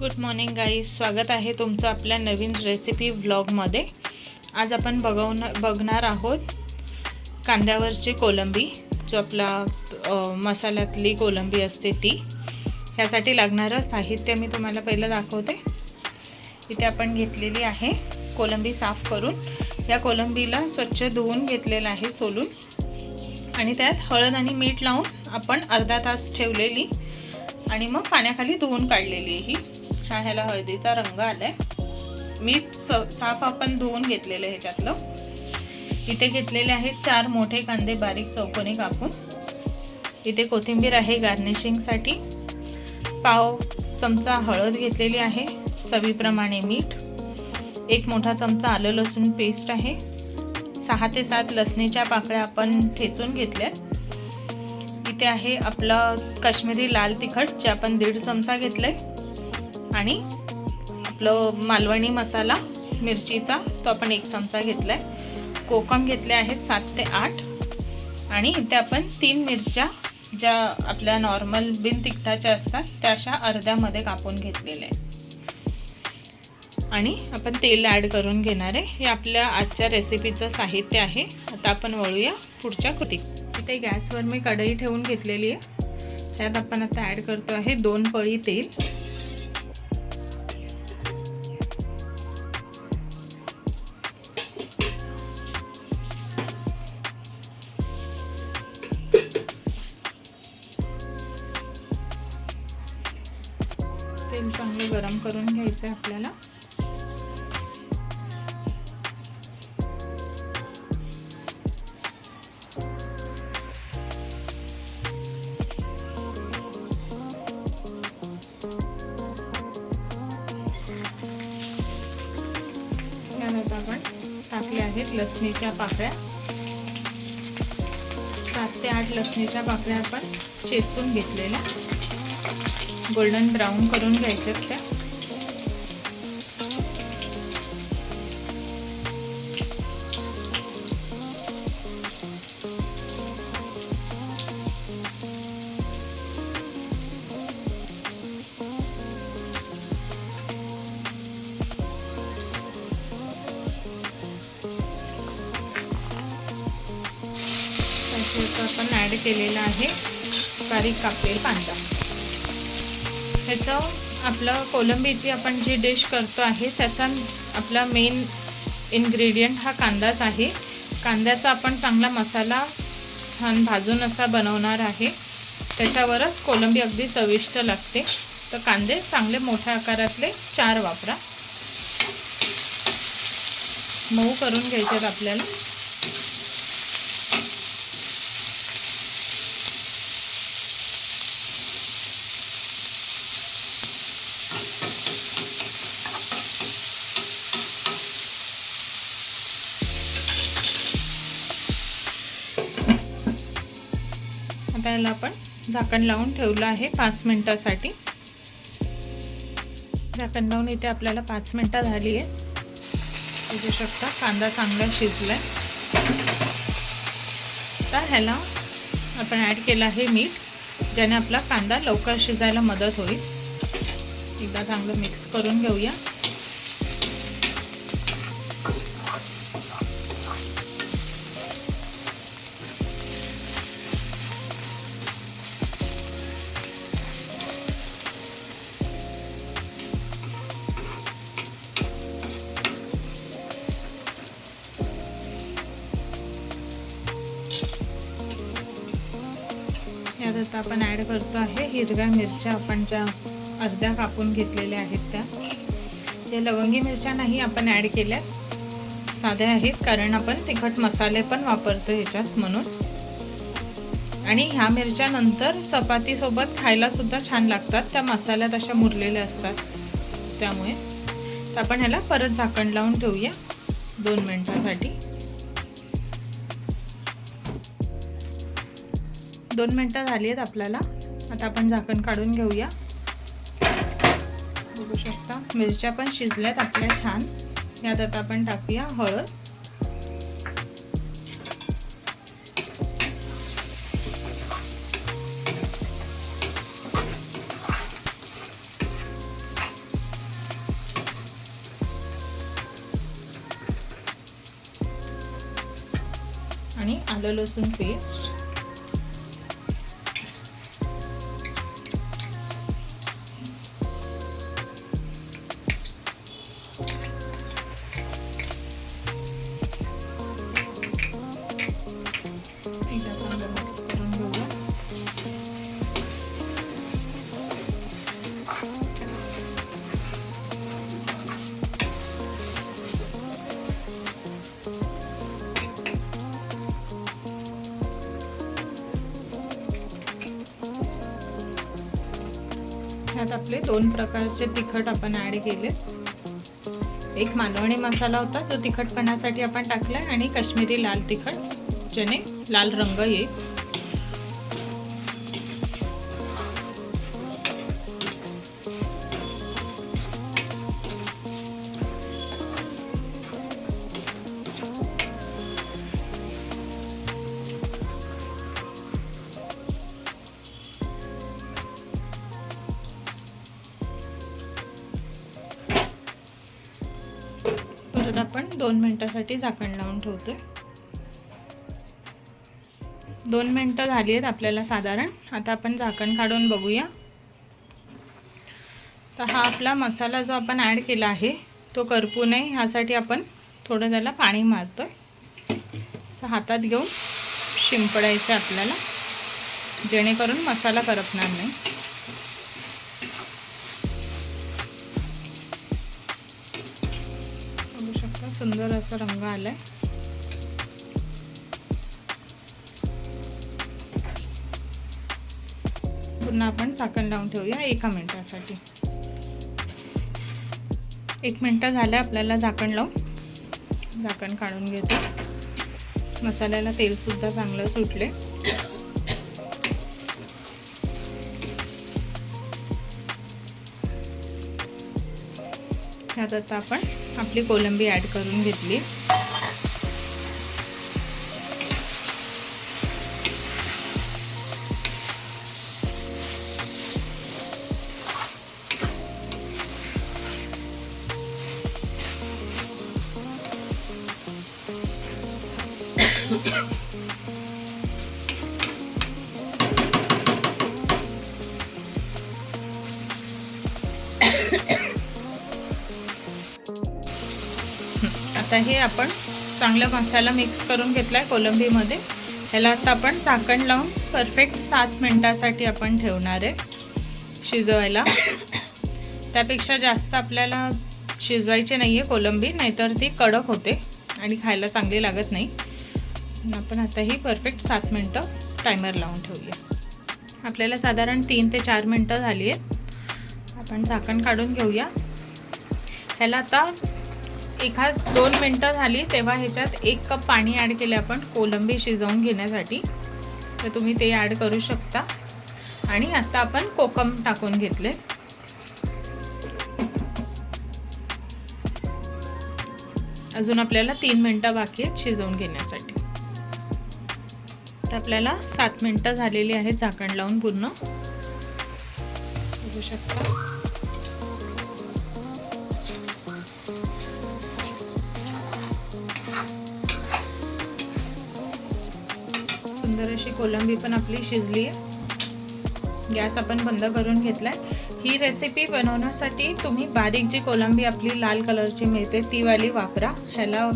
Good morning guys. स्वागत आहे तुमचं आपल्या नवीन रेसिपी व्लॉगमध्ये आज आपण बघवण बघणार आहोत कांद्यावरची कोलंबी. जो आपला मसाल्यातली कोलंबी असते ती. ह्यासाठी लागणारं साहित्य मी तुम्हाला पहिलं दाखवते. इथे आपण घेतलेली आहे कोलंबी साफ करून. या कोलंबीला स्वच्छ धुवून घेतलेलं आहे सोलून. आणि त्यात हळद आणि मीठ लावून आपण अर्धा तास ठेवलेली. आणि मग पाण्याखाली धुवून काढलेली ही. हा ह्याला हळदीचा रंग आलाय. मीठ स साफ आपण धुवून घेतलेलं आहे ह्याच्यातलं. इथे घेतलेले आहेत चार मोठे कांदे बारीक चौकोनी कापून. इथे कोथिंबीर आहे गार्निशिंगसाठी. पाव चमचा हळद घेतलेली आहे चवीप्रमाणे मीठ. एक मोठा चमचा आलं लसूण पेस्ट आहे. सहा ते सात लसणीच्या पाकळ्या आपण ठेचून घेतल्या इथे आहे आपलं काश्मीरी लाल तिखट जे आपण दीड चमचा घेतलं आहे आणि आपलं मालवणी मसाला मिरचीचा तो आपण एक चमचा घेतला आहे कोकम घेतले आहेत सात ते आठ. आणि इथे आपण तीन मिरच्या ज्या आपल्या नॉर्मल बिन तिखटाच्या असतात त्या अशा अर्ध्यामध्ये कापून घेतलेल्या आहेत. आणि आपण तेल ॲड करून घेणार आहे. हे आपल्या आजच्या रेसिपीचं साहित्य आहे. आता आपण वळूया पुढच्या कृतीत इथे गॅसवर मी कढई ठेवून घेतलेली आहे. त्यात आपण आता ॲड करतो आहे दोन पळी तेल. तेल गरम करून घ्यायचं आहे आपल्याला. यानंतर आपण टाकले आहेत लसणीच्या पाकळ्या. सात ते आठ लसणीच्या पाकळ्या आपण चेचून घेतलेल्या. गोल्डन ब्राऊन करून घ्यायच्यात त्या. आपण ॲड केलेला आहे बारीक कापलेला कांदा. ह्याचं आपलं कोलंबीची आपण जी डिश करतो आहे त्याचा आपला मेन इन्ग्रेडियंट हा कांदाच आहे. कांद्याचा आपण चांगला मसाला छान भाजून असा बनवणार आहे. त्याच्यावरच कोलंबी अगदी चविष्ट लागते. तर कांदे चांगले मोठ्या आकारातले चार वापरा. मऊ करून घ्यायच्यात आपल्याला. याला आपण झाकण लावून ठेवलं आहे पाच मिनटासाठी. झाकण लावून इथे आपल्याला पाच मिनिटं झाली आहे बघू शकता कांदा चांगला शिजलाय. तर ह्याला आपण ॲड केलं आहे मीठ ज्याने आपला कांदा लवकर शिजायला मदत होईल. एकदा चांगलं मिक्स करून घेऊया. यात आता आपण ॲड करतो आहे. हिरव्या मिरच्या आपण ज्या अर्ध्या कापून घेतलेल्या आहेत त्या. या लवंगी मिरच्या नाही आपण ॲड केल्या साध्या आहेत कारण आपण तिखट मसाले पण वापरतो ह्याच्यात म्हणून. आणि ह्या मिरच्या नंतर चपातीसोबत खायला सुद्धा छान लागतात. त्या मसाल्यात अशा मुरलेल्या असतात. त्यामुळे तर आपण ह्याला परत झाकण लावून ठेवूया. दोन मिनटासाठी. दोन मिनटं झाली आहेत आपल्याला. आता आपण झाकण काढून घेऊया. बघू शकता मिरच्या पण शिजल्यात आपल्या छान. यात आता आपण टाकूया हळद. आणि आलं लसूण पेस्ट ह्यात आपले. दोन प्रकारचे तिखट आपण ॲड केले. एक मालवणी मसाला होता जो तिखटपणासाठी आपण टाकला आणि काश्मीरी लाल तिखट ज्याने लाल रंग येईल. तर आपण दोन मिनटासाठी झाकण लावून ठेवतो दोन मिनटं झाली आहेत आपल्याला साधारण. आता आपण झाकण काढून बघूया. तर हा आपला मसाला जो आपण ॲड केला आहे तो करपू नये. ह्यासाठी आपण थोडं त्याला पाणी मारतो असं हातात घेऊन शिंपडायचं आपल्याला. जेणेकरून मसाला करपणार नाही. सुंदर असा रंग आलाय. पुन्हा आपण झाकण लावून ठेवूया एका मिनिटासाठी. एक मिनटं झालं आपल्याला झाकण लावून. झाकण काढून घेतो. मसाल्याला तेलसुद्धा चांगलं सुटले ह्यात आता आपण आपली कोलंबी ॲड करून घेतली. आता हे आपण चांगला मसाला मिक्स करून घेतला आहे कोलंबीमध्ये. ह्याला आता आपण झाकण लावून परफेक्ट सात मिनटासाठी आपण ठेवणार आहे शिजवायला. त्यापेक्षा जास्त आपल्याला शिजवायची नाही आहे कोलंबी नाहीतर ती कडक होते आणि खायला चांगली लागत नाही. आपण आता ही परफेक्ट सात मिनटं टायमर लावून ठेवूया. आपल्याला साधारण तीन ते चार मिनटं झाली आहेत. आपण झाकण काढून घेऊया. ह्याला आता एखाद दोन मिनटं झाली तेव्हा ह्याच्यात एक कप पाणी ॲड केले आपण कोलंबी शिजवून घेण्यासाठी. तर तुम्ही ते ॲड करू शकता. आणि आता आपण कोकम टाकून घेतले. अजून आपल्याला तीन मिनटं बाकी आहेत शिजवून घेण्यासाठी. तर आपल्याला सात मिनटं झालेली आहेत झाकण लावून पूर्ण. बघू शकता. अशी कोलंबी पण आपली शिजली आहे. गॅस आपण बंद करून घेतलाय. ही रेसिपी बनवण्यासाठी तुम्ही बारीक जी कोलंबी आपली लाल कलरची मिळते ती वाली वापरा. ह्याला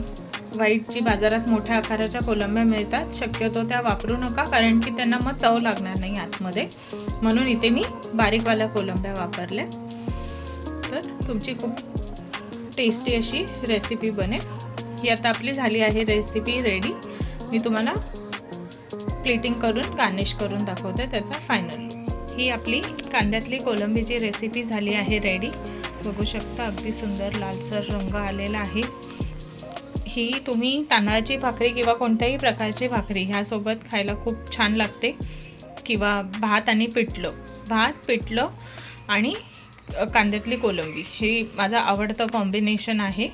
व्हाईटची बाजारात मोठ्या आकाराच्या कोलंब्या मिळतात. शक्यतो त्या वापरू नका कारण की त्यांना मग चव लागणार नाही आतमध्ये. म्हणून इथे मी बारीकवाल्या कोलंब्या वापरल्या. तर तुमची खूप टेस्टी अशी रेसिपी बनेल. ही आता आपली झाली आहे रेसिपी रेडी मी तुम्हाला प्लेटिंग करून गार्निश करून दाखवते त्याचा फायनल ही आपली कांद्यातली कोलंबीची रेसिपी झाली आहे रेडी बघू शकता अगदी सुंदर लालसर रंग आलेला आहे. ही तुम्ही तांदळाची भाकरी किंवा कोणत्याही प्रकारची भाकरी ह्यासोबत खायला खूप छान लागते. किंवा भात आणि पिठलं. भात पिठलं आणि कांद्यातली कोलंबी. हे माझं आवडतं कॉम्बिनेशन आहे.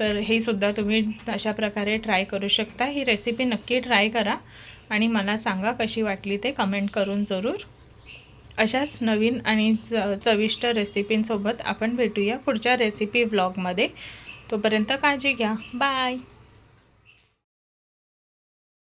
तर हे सुद्धा तुम्ही अशा प्रकारे ट्राय करू शकता. ही रेसिपी नक्की ट्राय करा. आणि मला सांगा कशी वाटली ते कमेंट करून जरूर. अशाच नवीन आणि च चविष्ट रेसिपींसोबत आपण भेटूया पुढच्या रेसिपी ब्लॉगमध्ये तोपर्यंत काळजी घ्या. बाय